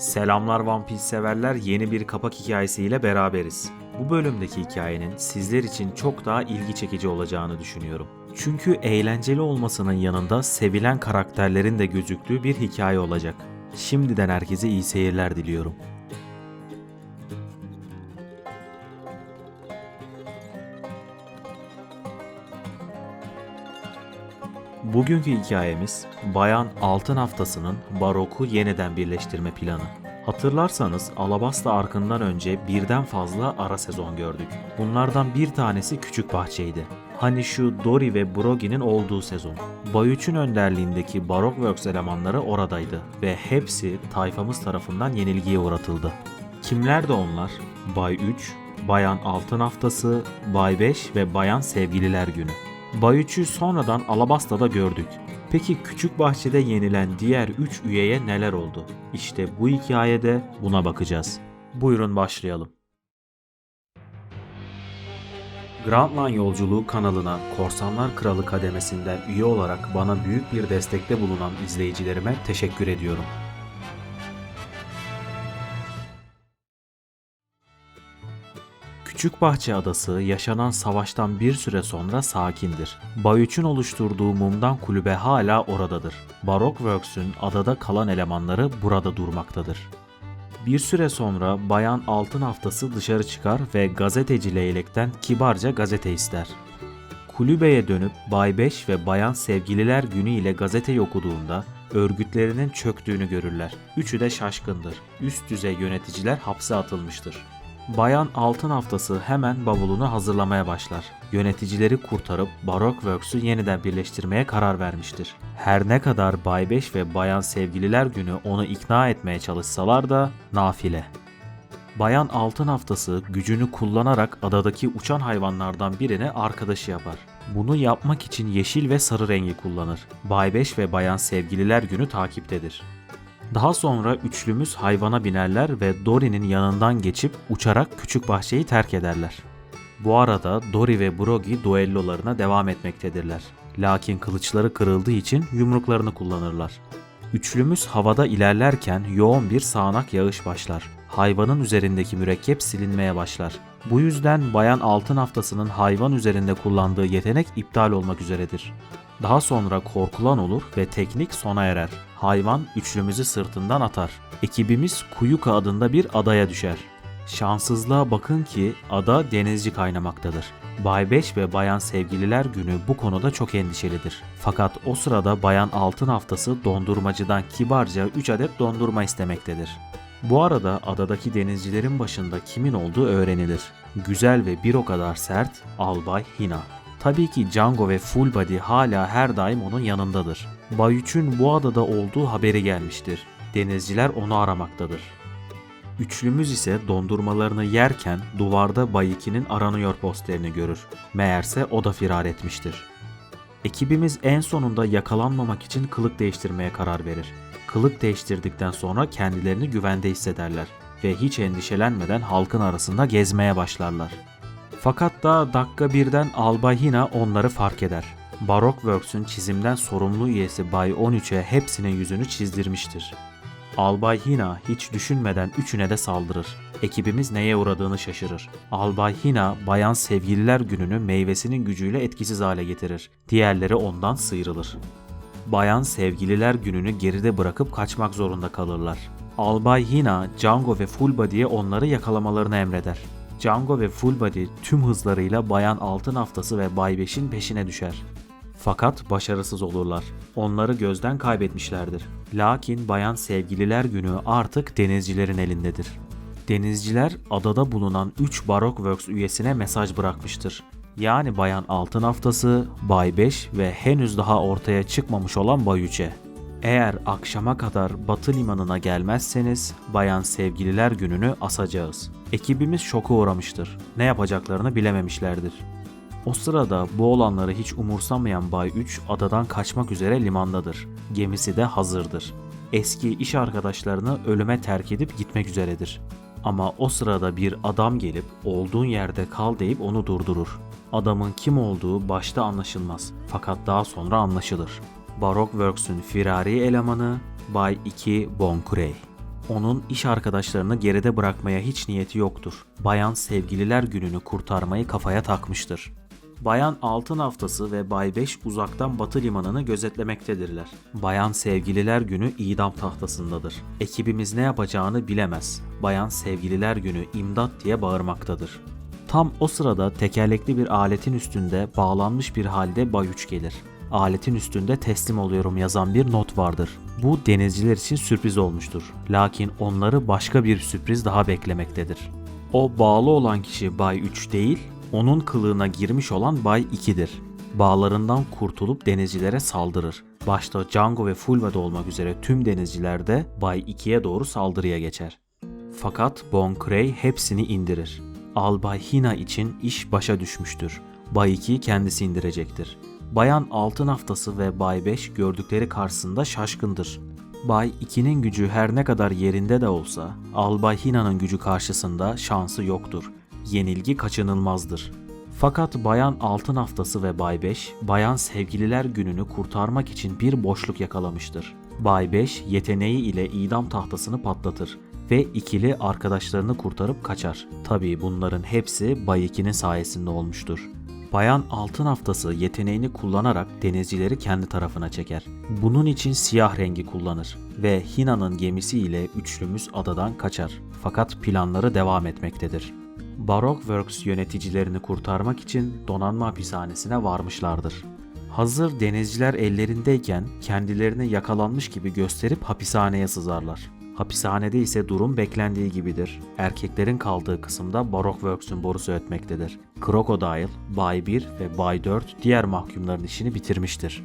Selamlar One Piece severler yeni bir kapak hikayesiyle beraberiz. Bu bölümdeki hikayenin sizler için çok daha ilgi çekici olacağını düşünüyorum. Çünkü eğlenceli olmasının yanında sevilen karakterlerin de gözüktüğü bir hikaye olacak. Şimdiden herkese iyi seyirler diliyorum. Bugünkü hikayemiz Bayan Altın Haftası'nın Barok'u yeniden birleştirme planı. Hatırlarsanız Alabasta arkından önce birden fazla ara sezon gördük. Bunlardan bir tanesi Küçük Bahçe'ydi. Hani şu Dory ve Brogy'nin olduğu sezon. Bayuç'un önderliğindeki Barok Works elemanları oradaydı ve hepsi tayfamız tarafından yenilgiye uğratıldı. Kimlerdi onlar? Bay 3, Bayan Altın Haftası, Bay 5 ve Bayan Sevgililer Günü. Bay 3'ü sonradan Alabasta'da gördük. Peki küçük bahçede yenilen diğer 3 üyeye neler oldu? İşte bu hikayede buna bakacağız. Buyurun başlayalım. Grand Line Yolculuğu kanalına Korsanlar Kralı kademesinden üye olarak bana büyük bir destekte bulunan izleyicilerime teşekkür ediyorum. Küçükbahçe Adası yaşanan savaştan bir süre sonra sakindir. Bayuç'un oluşturduğu mumdan kulübe hala oradadır. Barok Works'ün adada kalan elemanları burada durmaktadır. Bir süre sonra Bayan Altın Haftası dışarı çıkar ve gazeteci Leylek'ten kibarca gazete ister. Kulübeye dönüp Bay 5 ve Bayan Sevgililer Günü ile gazeteyi okuduğunda örgütlerinin çöktüğünü görürler. Üçü de şaşkındır. Üst düzey yöneticiler hapse atılmıştır. Bayan Altın Haftası hemen bavulunu hazırlamaya başlar. Yöneticileri kurtarıp Barok Works'u yeniden birleştirmeye karar vermiştir. Her ne kadar Bay 5 ve Bayan Sevgililer Günü onu ikna etmeye çalışsalar da nafile. Bayan Altın Haftası gücünü kullanarak adadaki uçan hayvanlardan birini arkadaşı yapar. Bunu yapmak için yeşil ve sarı rengi kullanır. Bay 5 ve Bayan Sevgililer Günü takiptedir. Daha sonra üçlümüz hayvana binerler ve Dory'nin yanından geçip uçarak küçük bahçeyi terk ederler. Bu arada Dory ve Brogy duellolarına devam etmektedirler. Lakin kılıçları kırıldığı için yumruklarını kullanırlar. Üçlümüz havada ilerlerken yoğun bir sağanak yağış başlar. Hayvanın üzerindeki mürekkep silinmeye başlar. Bu yüzden Bayan Altın Haftası'nın hayvan üzerinde kullandığı yetenek iptal olmak üzeredir. Daha sonra korkulan olur ve teknik sona erer. Hayvan üçlümüzü sırtından atar. Ekibimiz Kuyuka adında bir adaya düşer. Şanssızlığa bakın ki ada denizci kaynamaktadır. Bay 5 ve Bayan Sevgililer Günü bu konuda çok endişelidir. Fakat o sırada Bayan Altın Haftası dondurmacıdan kibarca 3 adet dondurma istemektedir. Bu arada adadaki denizcilerin başında kimin olduğu öğrenilir. Güzel ve bir o kadar sert Albay Hina. Tabii ki Django ve Full Body hala her daim onun yanındadır. Bayuç'un bu adada olduğu haberi gelmiştir. Denizciler onu aramaktadır. Üçlümüz ise dondurmalarını yerken duvarda Bay 2'nin aranıyor posterini görür. Meğerse o da firar etmiştir. Ekibimiz en sonunda yakalanmamak için kılık değiştirmeye karar verir. Kılık değiştirdikten sonra kendilerini güvende hissederler ve hiç endişelenmeden halkın arasında gezmeye başlarlar. Fakat daha dakika birden Albay Hina onları fark eder. Barok Works'ün çizimden sorumlu üyesi Bay 13'e hepsinin yüzünü çizdirmiştir. Albay Hina hiç düşünmeden üçüne de saldırır. Ekibimiz neye uğradığını şaşırır. Albay Hina, Bayan Sevgililer Günü'nü meyvesinin gücüyle etkisiz hale getirir. Diğerleri ondan sıyrılır. Bayan Sevgililer Günü'nü geride bırakıp kaçmak zorunda kalırlar. Albay Hina, Django ve Full Body'ye onları yakalamalarını emreder. Django ve Full Body tüm hızlarıyla Bayan Altın Haftası ve Bay 5'in peşine düşer. Fakat başarısız olurlar. Onları gözden kaybetmişlerdir. Lakin Bayan Sevgililer Günü artık denizcilerin elindedir. Denizciler adada bulunan 3 Barok Works üyesine mesaj bırakmıştır. Yani Bayan Altın Haftası, Bay 5 ve henüz daha ortaya çıkmamış olan Bay 3'e. Eğer akşama kadar Batı limanına gelmezseniz Bayan Sevgililer Günü'nü asacağız. Ekibimiz şoka uğramıştır. Ne yapacaklarını bilememişlerdir. O sırada bu olanları hiç umursamayan Bay 3 adadan kaçmak üzere limandadır. Gemisi de hazırdır. Eski iş arkadaşlarını ölüme terk edip gitmek üzeredir. Ama o sırada bir adam gelip olduğun yerde kal deyip onu durdurur. Adamın kim olduğu başta anlaşılmaz fakat daha sonra anlaşılır. Barok Works'ün firari elemanı Bay 2 Bonkurey. Onun iş arkadaşlarını geride bırakmaya hiç niyeti yoktur. Bayan Sevgililer Günü'nü kurtarmayı kafaya takmıştır. Bayan Altın Haftası ve Bay 5 uzaktan Batı Limanı'nı gözetlemektedirler. Bayan Sevgililer Günü idam tahtasındadır. Ekibimiz ne yapacağını bilemez. Bayan Sevgililer Günü imdat diye bağırmaktadır. Tam o sırada tekerlekli bir aletin üstünde bağlanmış bir halde Bay 3 gelir. Aletin üstünde teslim oluyorum yazan bir not vardır. Bu denizciler için sürpriz olmuştur. Lakin onları başka bir sürpriz daha beklemektedir. O bağlı olan kişi Bay 3 değil, onun kılığına girmiş olan Bay 2'dir. Bağlarından kurtulup denizcilere saldırır. Başta Django ve Fulva'da olmak üzere tüm denizciler de Bay 2'ye doğru saldırıya geçer. Fakat Bon Cray hepsini indirir. Albay Hina için iş başa düşmüştür. Bay 2'yi kendisi indirecektir. Bayan Altın Haftası ve Bay 5 gördükleri karşısında şaşkındır. Bay 2'nin gücü her ne kadar yerinde de olsa, Albay Hina'nın gücü karşısında şansı yoktur. Yenilgi kaçınılmazdır. Fakat Bayan Altın Haftası ve Bay 5, Bayan Sevgililer Günü'nü kurtarmak için bir boşluk yakalamıştır. Bay 5 yeteneği ile idam tahtasını patlatır ve ikili arkadaşlarını kurtarıp kaçar. Tabii bunların hepsi Bay 2'nin sayesinde olmuştur. Bayan Altın Haftası yeteneğini kullanarak denizcileri kendi tarafına çeker. Bunun için siyah rengi kullanır ve Hina'nın gemisi ile üçlümüz adadan kaçar. Fakat planları devam etmektedir. Baroque Works yöneticilerini kurtarmak için donanma hapishanesine varmışlardır. Hazır denizciler ellerindeyken kendilerini yakalanmış gibi gösterip hapishaneye sızarlar. Hapishanede ise durum beklendiği gibidir. Erkeklerin kaldığı kısımda Baroque Works'ün borusu ötmektedir. Crocodile, Bay 1 ve Bay 4 diğer mahkumların işini bitirmiştir.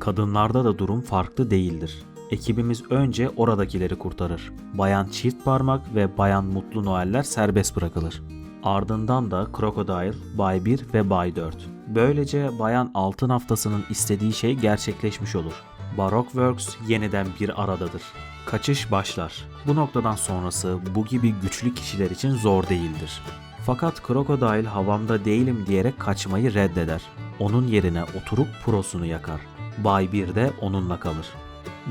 Kadınlarda da durum farklı değildir. Ekibimiz önce oradakileri kurtarır. Bayan Çift Parmak ve Bayan Mutlu Noeller serbest bırakılır. Ardından da Crocodile, Bay 1 ve Bay 4. Böylece Bayan Altın Haftası'nın istediği şey gerçekleşmiş olur. Baroque Works yeniden bir aradadır. Kaçış başlar. Bu noktadan sonrası bu gibi güçlü kişiler için zor değildir. Fakat Crocodile havamda değilim diyerek kaçmayı reddeder. Onun yerine oturup prosunu yakar. Bay 1 de onunla kalır.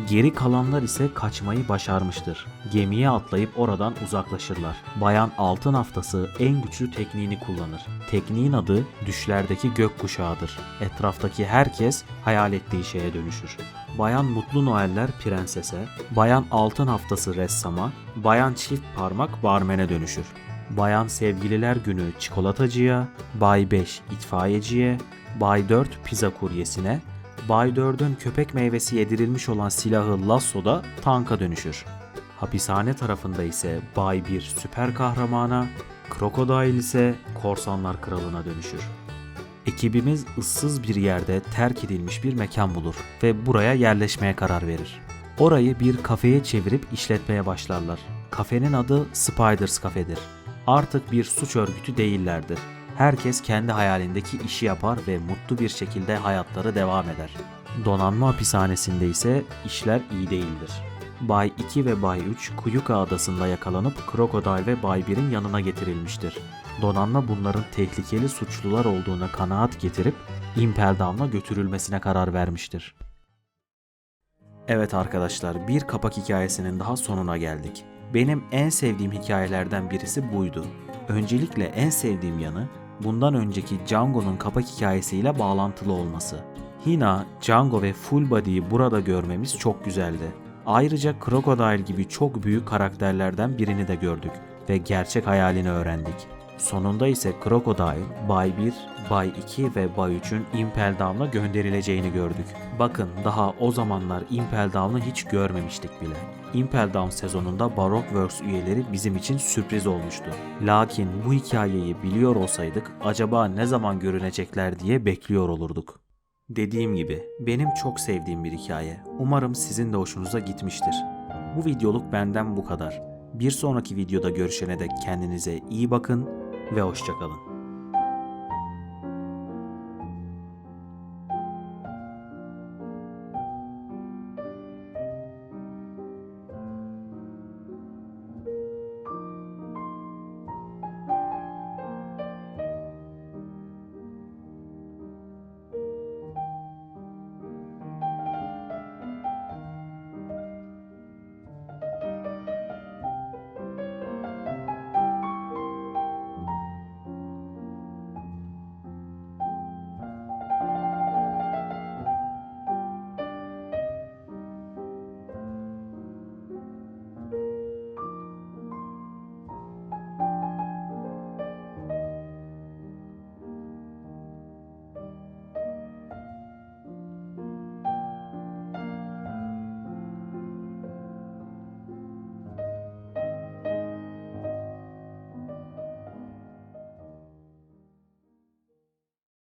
Geri kalanlar ise kaçmayı başarmıştır. Gemiye atlayıp oradan uzaklaşırlar. Bayan Altın Haftası en güçlü tekniğini kullanır. Tekniğin adı düşlerdeki gökkuşağıdır. Etraftaki herkes hayal ettiği şeye dönüşür. Bayan Mutlu Noeller prensese, Bayan Altın Haftası ressama, Bayan Çift Parmak barmene dönüşür. Bayan Sevgililer Günü çikolatacıya, Bay 5 itfaiyeciye, Bay 4 pizza kuryesine, Bay 4'ün köpek meyvesi yedirilmiş olan silahı Lasso da tanka dönüşür. Hapishane tarafında ise Bay 1 süper kahramana, Crocodile ise korsanlar kralına dönüşür. Ekibimiz ıssız bir yerde terk edilmiş bir mekan bulur ve buraya yerleşmeye karar verir. Orayı bir kafeye çevirip işletmeye başlarlar. Kafenin adı Spiders Cafe'dir. Artık bir suç örgütü değillerdir. Herkes kendi hayalindeki işi yapar ve mutlu bir şekilde hayatları devam eder. Donanma hapishanesinde ise işler iyi değildir. Bay 2 ve Bay 3 Kuyuka adasında yakalanıp Crocodile ve Bay 1'in yanına getirilmiştir. Donanma bunların tehlikeli suçlular olduğuna kanaat getirip Impel götürülmesine karar vermiştir. Evet arkadaşlar bir kapak hikayesinin daha sonuna geldik. Benim en sevdiğim hikayelerden birisi buydu. Öncelikle en sevdiğim yanı bundan önceki Django'nun kapak hikayesiyle bağlantılı olması. Hina, Django ve Full Body'yi burada görmemiz çok güzeldi. Ayrıca Crocodile gibi çok büyük karakterlerden birini de gördük ve gerçek hayalini öğrendik. Sonunda ise Crocodile, Bay 1, Bay 2 ve Bay 3'ün Impel Down'a gönderileceğini gördük. Bakın daha o zamanlar Impel Down'u hiç görmemiştik bile. Impel Down sezonunda Baroque Works üyeleri bizim için sürpriz olmuştu. Lakin bu hikayeyi biliyor olsaydık acaba ne zaman görünecekler diye bekliyor olurduk. Dediğim gibi benim çok sevdiğim bir hikaye. Umarım sizin de hoşunuza gitmiştir. Bu videoluk benden bu kadar. Bir sonraki videoda görüşene dek kendinize iyi bakın ve hoşçakalın.